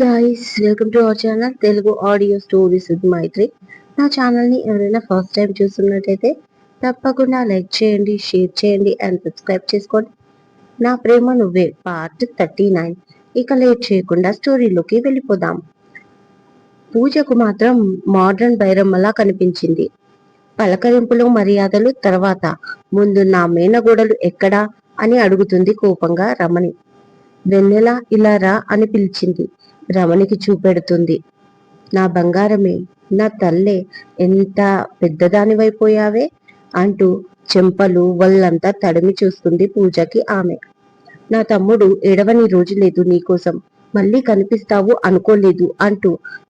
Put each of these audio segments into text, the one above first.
Guys welcome to our channel Telugu audio stories with Maitri నా ఛానల్ని ఎవరైనా first time చూస్తున్నట్టయితే తప్పకుండా లైక్ చేయండి షేర్ చేయండి అండ్ సబ్స్క్రైబ్ చేసుకోండి. నా ప్రేమ నువ్వే పార్ట్ థర్టీ నైన్ ఇక లేట్ చేయకుండా స్టోరీలోకి వెళ్ళిపోదాం. పూజకు మాత్రం మోడ్రన్ బైరమ్మలా కనిపించింది. పలకరింపులు మర్యాదలు తర్వాత ముందు నా మేనగోడలు ఎక్కడా అని అడుగుతుంది కోపంగా రమణి. వెన్నెల ఇలా రా అని పిలిచింది. రమణికి చూపెడుతుంది. నా బంగారమే నా తల్లే ఎంత పెద్దదానివైపోయావే? అంటూ చెంపలు వల్లంతా తడిమి చూస్తుంది పూజకి ఆమె. నా తమ్ముడు ఎడవని రోజు లేదు నీకోసం. మళ్ళీ కనిపిస్తావు అనుకోలేదు అంటూ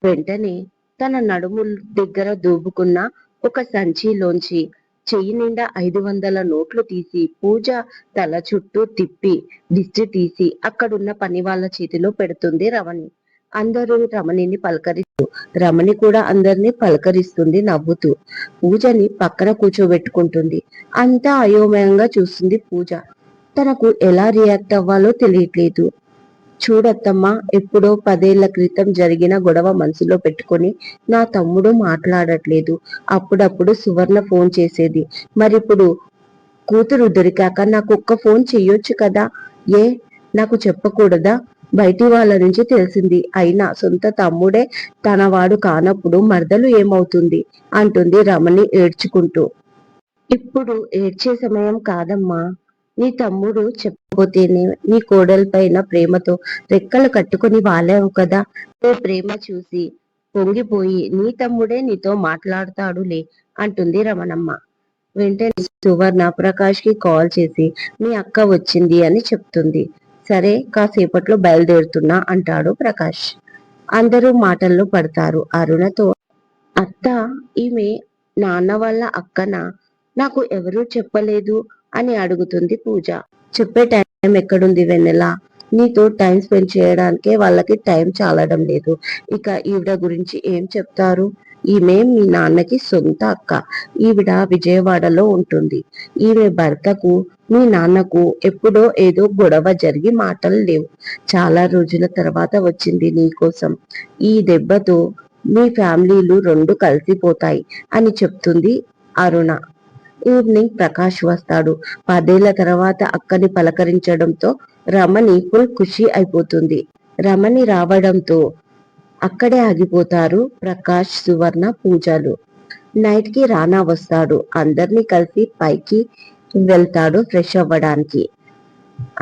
వెంటనే తన నడుము దగ్గర దూబుకున్న ఒక సంచిలోంచి చెయ్యి నిండా ఐదు వందల నోట్లు తీసి పూజ తల చుట్టూ తిప్పి దిష్టి తీసి అక్కడున్న పని వాళ్ళ చేతిలో పెడుతుంది రవణి అందరూ రమణిని పలకరిస్తూ రమణి కూడా అందరినీ పలకరిస్తుంది నవ్వుతూ. పూజని పక్కన కూర్చోబెట్టుకుంటుంది. అంతా అయోమయంగా చూస్తుంది పూజ. తనకు ఎలా రియాక్ట్ అవ్వాలో తెలియట్లేదు. చూడత్తమ్మా ఎప్పుడో పదేళ్ళ క్రితం జరిగిన గొడవ మనసులో పెట్టుకొని నా తమ్ముడు మాట్లాడట్లేదు. అప్పుడప్పుడు సువర్ణ ఫోన్ చేసేది. మరిప్పుడు కూతురు దొరికాక నాకు ఒక్క ఫోన్ చెయ్యొచ్చు కదా? ఏ? నాకు చెప్పకూడదా? బయటి వాళ్ళ నుంచి తెలిసింది. అయినా సొంత తమ్ముడే తనవాడు కానప్పుడు మరదలు ఏమవుతుంది? అంటుంది రమణి ఏడ్చుకుంటూ. ఇప్పుడు ఏడ్చే సమయం కాదమ్మా. నీ తమ్ముడు చెప్పబోతేనే నీ కోడల పైన ప్రేమతో రెక్కలు కట్టుకుని వాలేవు కదా. ఓ ప్రేమ చూసి పొంగిపోయి నీ తమ్ముడే నీతో మాట్లాడతాడులే అంటుంది రమణమ్మ. వెంటనే సువర్ణ ప్రకాష్కి కాల్ చేసి మీ అక్క వచ్చింది అని చెప్తుంది. సరే కాసేపట్లో బయలుదేరుతున్నా అంటాడు ప్రకాష్. అందరూ మాటల్లో పడతారు అరుణతో. అత్త ఈమె నాన్న వాళ్ళ అక్కన? నాకు ఎవరూ చెప్పలేదు అని అడుగుతుంది పూజ. చెప్పే టైం ఎక్కడుంది వెన్నెల? నీతో టైం స్పెండ్ చేయడానికే వాళ్ళకి టైం చాలడం లేదు. ఇక ఈవిడ గురించి ఏం చెప్తారు? ఈమె మీ నాన్నకి సొంత అక్క. ఈవిడ విజయవాడలో ఉంటుంది. ఈమె భర్తకు మీ నాన్నకు ఎప్పుడో ఏదో గొడవ జరిగి మాటలు లేవు. చాలా రోజుల తర్వాత వచ్చింది నీకోసం. ఈ దెబ్బతో మీ ఫ్యామిలీలు రెండు కలిసిపోతాయి అని చెప్తుంది అరుణ. ఈవినింగ్ ప్రకాష్ వస్తాడు. పదేళ్ళ తర్వాత అక్కని పలకరించడంతో రమణి ఫుల్ ఖుషి అయిపోతుంది. రమణి రావడంతో అక్కడే ఆగిపోతారు ప్రకాష్ సువర్ణ పూజలు. నైట్కి రానా వస్తాడు. అందరినీ కలిసి పైకి వెళ్తాడు ఫ్రెష్ అవ్వడానికి.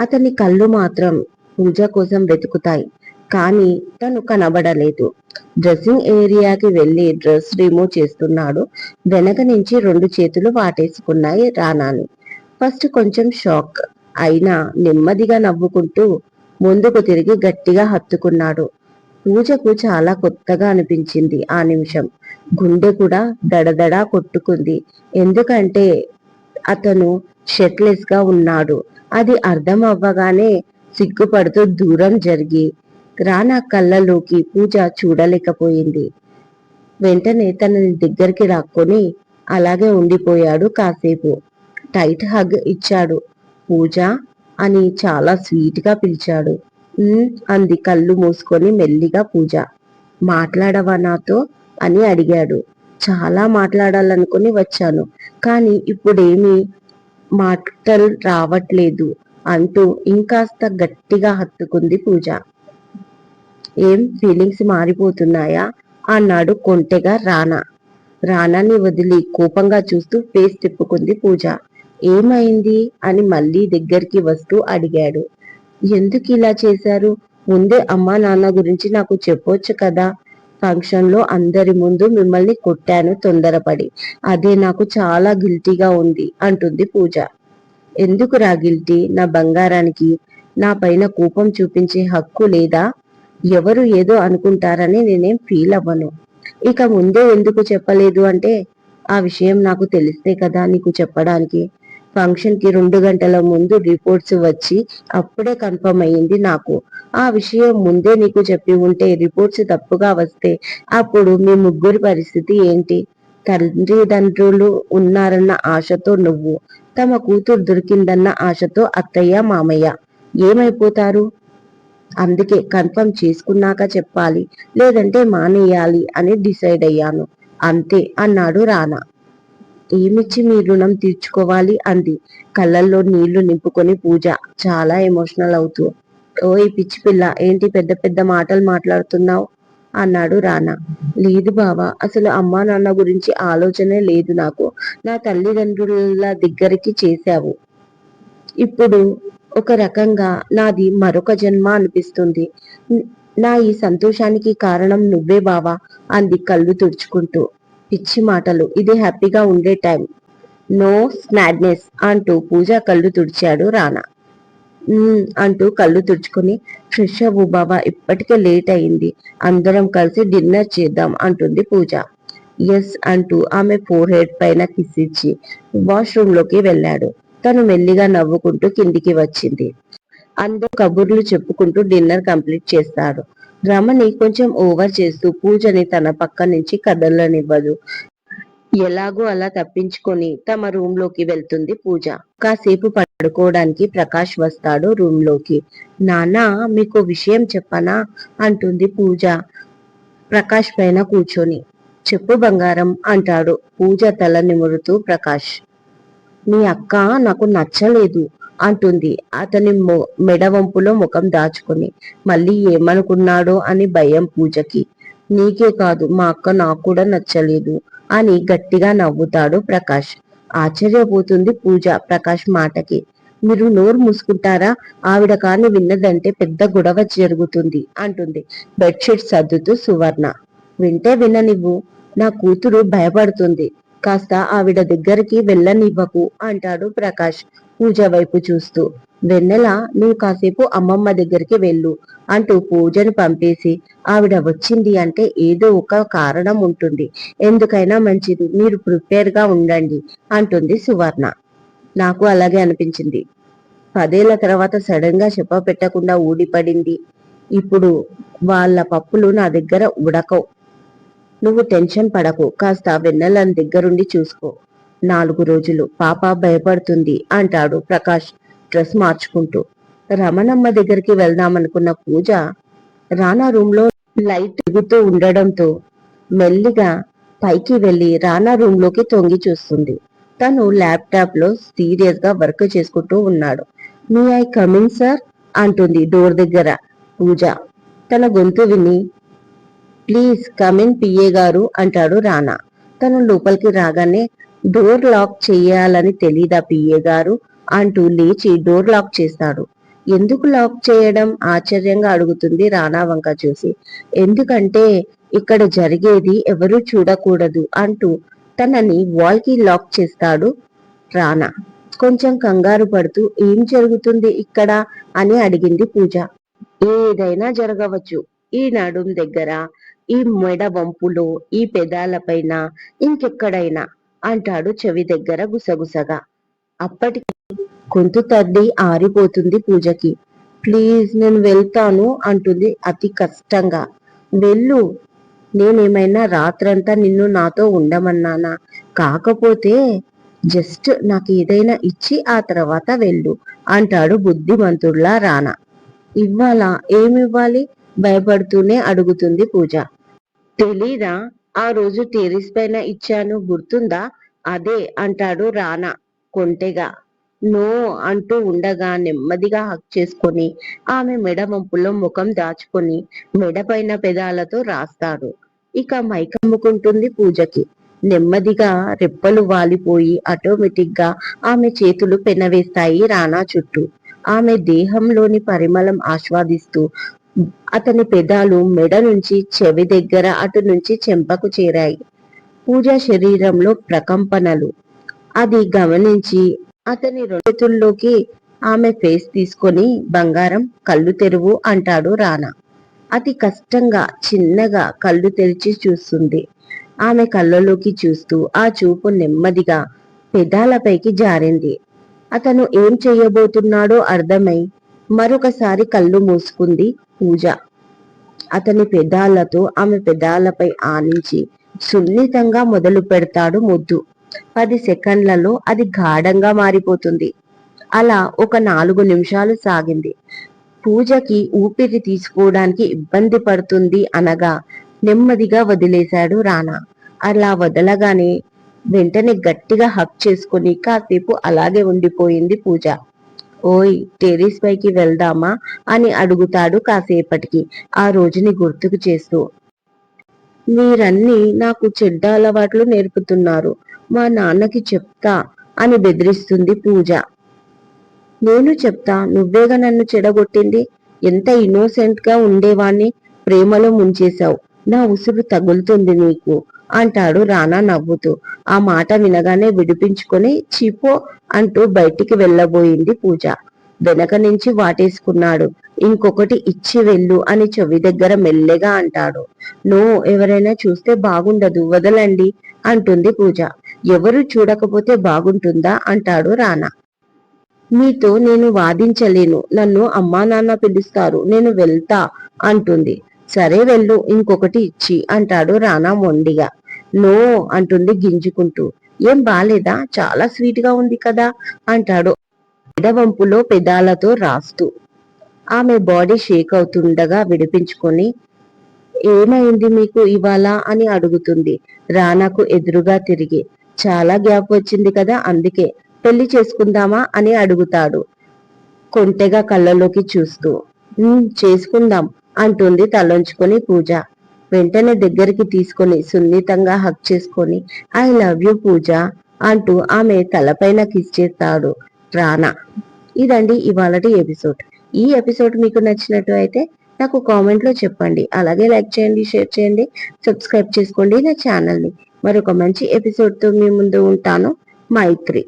అతని కళ్ళు మాత్రం పూజ కోసం వెతుకుతాయి. కానీ తను కనబడలేదు. డ్రెస్సింగ్ ఏరియాకి వెళ్ళి డ్రెస్ రిమూవ్ చేస్తున్నాడు. వెనక నుంచి రెండు చేతులు వాటేసుకున్నాయి రానాని. ఫస్ట్ కొంచెం షాక్ అయినా నెమ్మదిగా నవ్వుకుంటూ ముందుకు తిరిగి గట్టిగా హత్తుకున్నాడు. పూజకు చాలా కొత్తగా అనిపించింది ఆ నిమిషం. గుండె కూడా దడదడా కొట్టుకుంది. ఎందుకంటే అతను షర్ట్లెస్గా ఉన్నాడు. అది అర్థం అవ్వగానే సిగ్గుపడుతూ దూరం జరిగి రానా కళ్ళలోకి పూజ చూడలేకపోయింది. వెంటనే తనని దగ్గరికి రాక్కొని అలాగే ఉండిపోయాడు కాసేపు. టైట్ హగ్ ఇచ్చాడు. పూజ అని చాలా స్వీట్గా పిలిచాడు. అంది కళ్ళు మూసుకొని మెల్లిగా పూజ. మాట్లాడవా నాతో? అని అడిగాడు. చాలా మాట్లాడాలనుకుని వచ్చాను కానీ ఇప్పుడేమీ మాటలు రావట్లేదు అంటూ ఇంకాస్త గట్టిగా హత్తుకుంది పూజ. ఏం ఫీలింగ్స్ మారిపోతున్నాయా? అన్నాడు కొంటెగా రానా. రానాని వదిలి కోపంగా చూస్తూ ఫేస్ తిప్పుకుంది పూజ. ఏమైంది? అని మళ్ళీ దగ్గరికి వస్తూ అడిగాడు. ఎందుకు ఇలా చేశారు? ముందే అమ్మా నాన్న గురించి నాకు చెప్పొచ్చు కదా. ఫంక్షన్లో అందరి ముందు మిమ్మల్ని కొట్టాను తొందరపడి. అదే నాకు చాలా గిల్టీగా ఉంది అంటుంది పూజ. ఎందుకు రా గిల్టీ? నా బంగారానికి నా పైన కోపం చూపించే హక్కు లేదా? ఎవరు ఏదో అనుకుంటారని నేనేం ఫీల్ అవ్వను. ఇక ముందే ఎందుకు చెప్పలేదు అంటే ఆ విషయం నాకు తెలిస్తే కదా నీకు చెప్పడానికి. ఫంక్షన్కి రెండు గంటల ముందు రిపోర్ట్స్ వచ్చి అప్పుడే కన్ఫర్మ్ అయ్యింది నాకు. ఆ విషయం ముందే నీకు చెప్పి ఉంటే రిపోర్ట్స్ తప్పుగా వస్తే అప్పుడు మీ ముగ్గురి పరిస్థితి ఏంటి? తల్లిదండ్రులు ఉన్నారన్న ఆశతో నువ్వు తమ కూతురు దొరికిందన్న ఆశతో అత్తయ్య మామయ్య ఏమైపోతారు? అందుకే కన్ఫర్మ్ చేసుకున్నాక చెప్పాలి లేదంటే మానేయాలి అని డిసైడ్ అయ్యాను. అంతే అన్నాడు రానా. ఏమిచ్చి మీ రుణం తీర్చుకోవాలి? అంది. కళ్ళల్లో నీళ్ళు నింపుకొని పూజ. చాలా ఎమోషనల్ అవుతూ. ఓయ్ పిచ్చి పిల్ల ఏంటి పెద్ద పెద్ద మాటలు మాట్లాడుతున్నావు? అన్నాడు రానా. లేదు బావా అసలు అమ్మా నాన్న గురించి ఆలోచనే లేదు నాకు. నా తల్లిదండ్రుల దగ్గరికి చేశావు. ఇప్పుడు ఒక రకంగా నాది మరొక జన్మ అనిపిస్తుంది. నా ఈ సంతోషానికి కారణం నువ్వే బావా అంది కళ్ళు తుడుచుకుంటూ. పిచ్చి మాటలు. ఇది హ్యాపీగా ఉండే టైం. నో స్నాడ్నెస్ అంటూ పూజ కళ్ళు తుడిచాడు రానా అంటూ కళ్ళు తుడుచుకుని ఫ్రెష్ అవ్వు బాబా ఇప్పటికే లేట్ అయింది. అందరం కలిసి డిన్నర్ చేద్దాం అంటుంది పూజ. ఎస్ అంటూ ఆమె ఫోర్ హెడ్ పైన కిస్ ఇచ్చి వాష్రూమ్లోకి వెళ్ళాడు. తను మెల్లిగా నవ్వుకుంటూ కిందికి వచ్చింది. అందరూ కబుర్లు చెప్పుకుంటూ డిన్నర్ కంప్లీట్ చేస్తాడు. రమణి కొంచెం ఓవర్ చేస్తూ పూజని తన పక్క నుంచి కదలనివ్వదు. ఎలాగో అలా తప్పించుకొని తమ రూమ్లోకి వెళ్తుంది పూజ. కాసేపు పడుకోవడానికి ప్రకాష్ వస్తాడు రూమ్లోకి. నానా మీకు విషయం చెప్పనా? అంటుంది పూజ. ప్రకాష్ పైన కూర్చొని. చెప్పు బంగారం అంటాడు పూజ తల నిమురుతూ ప్రకాష్. మీ అక్క నాకు నచ్చలేదు. అంటుంది. అతని మెడవంపులో ముఖం దాచుకుని మళ్ళీ ఏమనుకున్నాడో అని భయం పూజకి. నీకే కాదు మా అక్క నాకు కూడా నచ్చలేదు అని గట్టిగా నవ్వుతాడు ప్రకాష్. ఆశ్చర్యపోతుంది పూజ ప్రకాష్ మాటకి. మీరు నోరు మూసుకుంటారా? ఆవిడ కాని విన్నదంటే పెద్ద గొడవ జరుగుతుంది అంటుంది బెడ్షీట్ సర్దుతూ సువర్ణ. వింటే విననివ్వు. నా కూతురు భయపడుతుంది. కాస్త ఆవిడ దగ్గరికి వెళ్ళనివ్వకు అంటాడు ప్రకాష్. పూజ వైపు చూస్తూ వెన్నెల నువ్వు కాసేపు అమ్మమ్మ దగ్గరికి వెళ్ళు అంటూ పూజను పంపేసి ఆవిడ వచ్చింది అంటే ఏదో ఒక కారణం ఉంటుంది. ఎందుకైనా మంచిది. మీరు ప్రిపేర్గా ఉండండి అంటుంది సువర్ణ. నాకు అలాగే అనిపించింది. పదేళ్ళ తర్వాత సడన్గా చెప్ప పెట్టకుండా ఊడిపడింది. ఇప్పుడు వాళ్ళ పప్పులు నా దగ్గర ఉడకవు. నువ్వు టెన్షన్ పడకు. కాస్త వెన్నెలని దగ్గరుండి చూసుకో. నాలుగు రోజులు. పాప భయపడుతుంది అంటాడు ప్రకాష్ డ్రెస్ మార్చుకుంటూ. రమణమ్మ దగ్గరికి వెళ్దామనుకున్న పూజ రానా రూమ్లో లైట్ తిరుగుతూ ఉండడంతో మెల్లిగా పైకి వెళ్ళి రానా రూమ్లోకి తొంగి చూస్తుంది. తను ల్యాప్టాప్లో సీరియస్గా వర్క్ చేసుకుంటూ ఉన్నాడు. మీ ఐ కమింగ్ సార్ అంటుంది డోర్ దగ్గర పూజ. తన గొంతు విని ప్లీజ్ కమిన్ పిఏ గారు అంటాడు రానా. తను లోపలికి రాగానే డోర్ లాక్ చేయాలని తెలీదా పిఏ గారు? అంటూ లేచి డోర్ లాక్ చేస్తాడు. ఎందుకు లాక్ చేయడం? ఆశ్చర్యంగా అడుగుతుంది రానా వంక చూసి ఎందుకంటే ఇక్కడ జరిగేది ఎవరు చూడకూడదు అంటూ తనని వాల్కి లాక్ చేస్తాడు రానా కొంచెం కంగారు పడుతూ ఏం జరుగుతుంది ఇక్కడ? అని అడిగింది పూజ. ఏదైనా జరగవచ్చు. ఈ నడుం దగ్గర ఈ మెడ వంపులో ఈ పెదాలపైన ఇంకెక్కడైనా అంటాడు చెవి దగ్గర గుసగుసగా. అప్పటికి గొంతు తడ్డి ఆరిపోతుంది పూజకి. ప్లీజ్ నేను వెళ్తాను అంటుంది అతి కష్టంగా. వెళ్ళు నేనేమైనా రాత్రంతా నిన్ను నాతో ఉండమన్నానా? కాకపోతే జస్ట్ నాకు ఏదైనా ఇచ్చి ఆ తర్వాత వెళ్ళు అంటాడు బుద్ధిమంతుడులా రానా ఇవ్వాలా? ఏమివ్వాలి? భయపడుతూనే అడుగుతుంది పూజ. తెలీదా? ఆ రోజు టెరిస్ పైన ఇచ్చాను గుర్తుందా? అదే అంటాడు రానా కొంటెగా. నో అంటూ ఉండగా నెమ్మదిగా హక్ చేసుకొని ఆమె మెడ మంపులో ముఖం దాచుకొని మెడపైన పెదాలతో రాస్తాడు. ఇక మైకమ్ముకుంటుంది పూజకి. నెమ్మదిగా రెప్పలు వాలిపోయి ఆటోమేటిక్గా ఆమె చేతులు పెనవేస్తాయి రానా చుట్టూ. ఆమె దేహంలోని పరిమళం ఆస్వాదిస్తూ అతని పెదాలు మెడ నుంచి చెవి దగ్గర అటు నుంచి చెంపకు చేరాయి. పూజ శరీరంలో ప్రకంపనలు. అది గమనించి అతని రెండుతుల్లోకి ఆమె ఫేస్ తీసుకొని బంగారం కళ్ళు తెరువు అంటాడు రానా. అతి కష్టంగా చిన్నగా కళ్ళు తెరిచి చూస్తుంది. ఆమె కళ్ళలోకి చూస్తూ ఆ చూపు నెమ్మదిగా పెదాలపైకి జారింది. అతను ఏం చెయ్యబోతున్నాడో అర్థమై మరొకసారి కళ్ళు మూసుకుంది. పూజ. అతని పెదాలతో ఆమె పెదాలపై ఆనించి సున్నితంగా మొదలు పెడతాడు ముద్దు. పది సెకండ్లలో అది గాఢంగా మారిపోతుంది. అలా ఒక నాలుగు నిమిషాలు సాగింది. పూజకి ఊపిరి తీసుకోవడానికి ఇబ్బంది పడుతుంది అనగా నెమ్మదిగా వదిలేశాడు రానా. అలా వదలగానే వెంటనే గట్టిగా హక్ చేసుకుని కాసేపు అలాగే ఉండిపోయింది పూజ. ఓయ్ టెరీస్ పైకి వెళ్దామా? అని అడుగుతాడు కాసేపటికి. ఆ రోజుని గుర్తుకు చేస్తూ. మీరన్నీ నాకు చెడ్డ అలవాట్లు నేర్పుతున్నారు. మా నాన్నకి చెప్తా అని బెదిరిస్తుంది పూజ. నేను చెప్తా నువ్వేగా నన్ను చెడగొట్టింది? ఎంత ఇన్నోసెంట్గా ఉండేవాణ్ణి? ప్రేమలో ముంచేశావు. నా ఉసురు తగులుతుంది నీకు. అంటాడు రానా నవ్వుతూ. ఆ మాట వినగానే విడిపించుకొని చిపో అంటూ బయటికి వెళ్ళబోయింది పూజ. వెనక నుంచి వాటేసుకున్నాడు. ఇంకొకటి ఇచ్చి వెళ్ళు అని చెవి దగ్గర మెల్లెగా అంటాడు. నో ఎవరైనా చూస్తే బాగుండదు వదలండి అంటుంది పూజ. ఎవరు చూడకపోతే బాగుంటుందా అంటాడు రానా. మీతో నేను వాదించలేను. నన్ను అమ్మా నాన్న పిలుస్తారు. నేను వెళ్తా అంటుంది. సరే వెళ్ళు ఇంకొకటి ఇచ్చి అంటాడు రానా మొండిగా. నో అంటుంది గింజుకుంటూ. ఏం బాలేదా? చాలా స్వీట్గా ఉంది కదా అంటాడు ఎడవంపులో పెదాలతో రాస్తూ. ఆమె బాడీ షేక్ అవుతుండగా విడిపించుకొని ఏమైంది మీకు ఇవాళ అని అడుగుతుంది రానాకు ఎదురుగా తిరిగి. చాలా గ్యాప్ వచ్చింది కదా అందుకే పెళ్ళి చేసుకుందామా అని అడుగుతాడు కొంటెగా కళ్ళలోకి చూస్తూ. చేసుకుందాం అంటుంది తలొంచుకొని పూజ. వెంటనే దగ్గరికి తీసుకొని సున్నితంగా హక్ చేసుకొని ఐ లవ్ యూ పూజ అంటూ ఆమె తలపైన కిస్ చేస్తాడు రానా. ఇదండి ఇవాళటి ఎపిసోడ్ ఈ ఎపిసోడ్ మీకు నచ్చినట్టు అయితే నాకు కామెంట్లో చెప్పండి. అలాగే లైక్ చేయండి షేర్ చేయండి సబ్స్క్రైబ్ చేసుకోండి నా ఛానల్ని మరొక మంచి ఎపిసోడ్తో మీ ముందు ఉంటాను. మైత్రి.